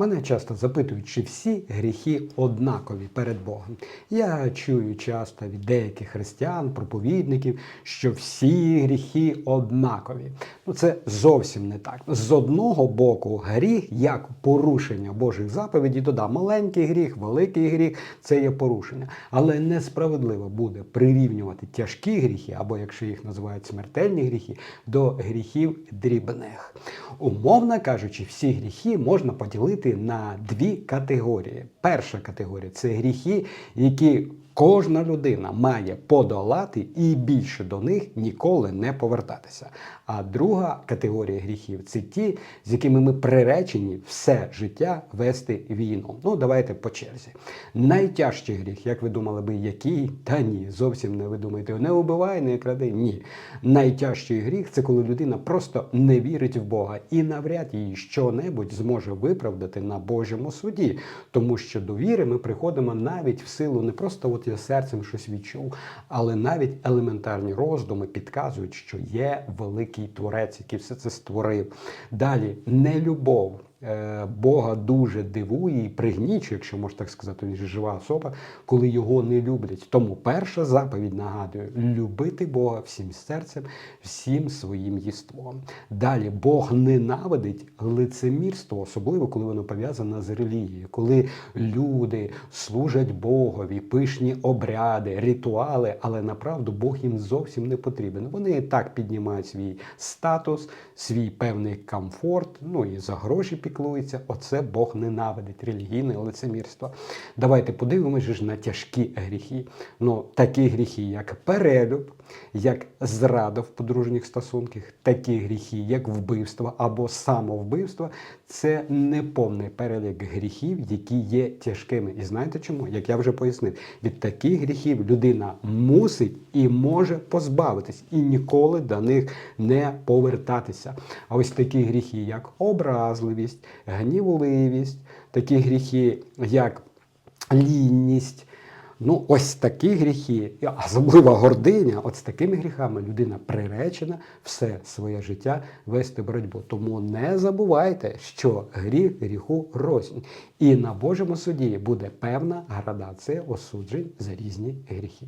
Мене часто запитують, чи всі гріхи однакові перед Богом. Я чую часто від деяких християн, проповідників, що всі гріхи однакові. Ну це зовсім не так. З одного боку, гріх як порушення Божих заповідей, то да, маленький гріх, великий гріх це є порушення. Але несправедливо буде прирівнювати тяжкі гріхи, або якщо їх називають смертельні гріхи, до гріхів дрібних. Умовно кажучи, всі гріхи можна поділити на дві категорії. Перша категорія це гріхи, які кожна людина має подолати і більше до них ніколи не повертатися. А друга категорія гріхів це ті, з якими ми приречені все життя вести війну. Ну, давайте по черзі. Найтяжчий гріх, як ви думали би, який? Та ні, зовсім не ви думаєте, не убивай, не кради. Ні. Найтяжчий гріх це коли людина просто не вірить в Бога і навряд її що-небудь зможе виправдати на Божому суді. Тому що до віри ми приходимо навіть в силу не просто от я серцем щось відчув, але навіть елементарні роздуми підказують, що є великий творець, який все це створив. Далі нелюбов. Е, Бога дуже дивує і пригнічує, якщо можна так сказати, він жива особа, коли його не люблять. Тому перша заповідь нагадує любити Бога всім серцем, всім своїм єством. Далі Бог ненавидить лицемірство, особливо коли воно пов'язане з релігією, коли люди служать Богові, пишні обряди, ритуали, але направду Бог їм зовсім не потрібен. Вони і так піднімають свій статус, свій певний комфорт, ну і за гроші піклується. Оце Бог ненавидить релігійне лицемірство. Давайте подивимося ж на тяжкі гріхи. Ну, такі гріхи, як перелюб, як зрада в подружніх стосунках, такі гріхи, як вбивство або самовбивство, це неповний перелік гріхів, які є тяжкими. І знаєте чому? Як я вже пояснив, від таких гріхів людина мусить і може позбавитись, і ніколи до них не повертатися. А ось такі гріхи, як образливість, гнівливість, такі гріхи, як лінність. Ну, ось такі гріхи, особлива гординя, от з такими гріхами людина приречена все своє життя вести боротьбу. Тому не забувайте, що гріх гріху рознь. І на Божому суді буде певна градація осуджень за різні гріхи.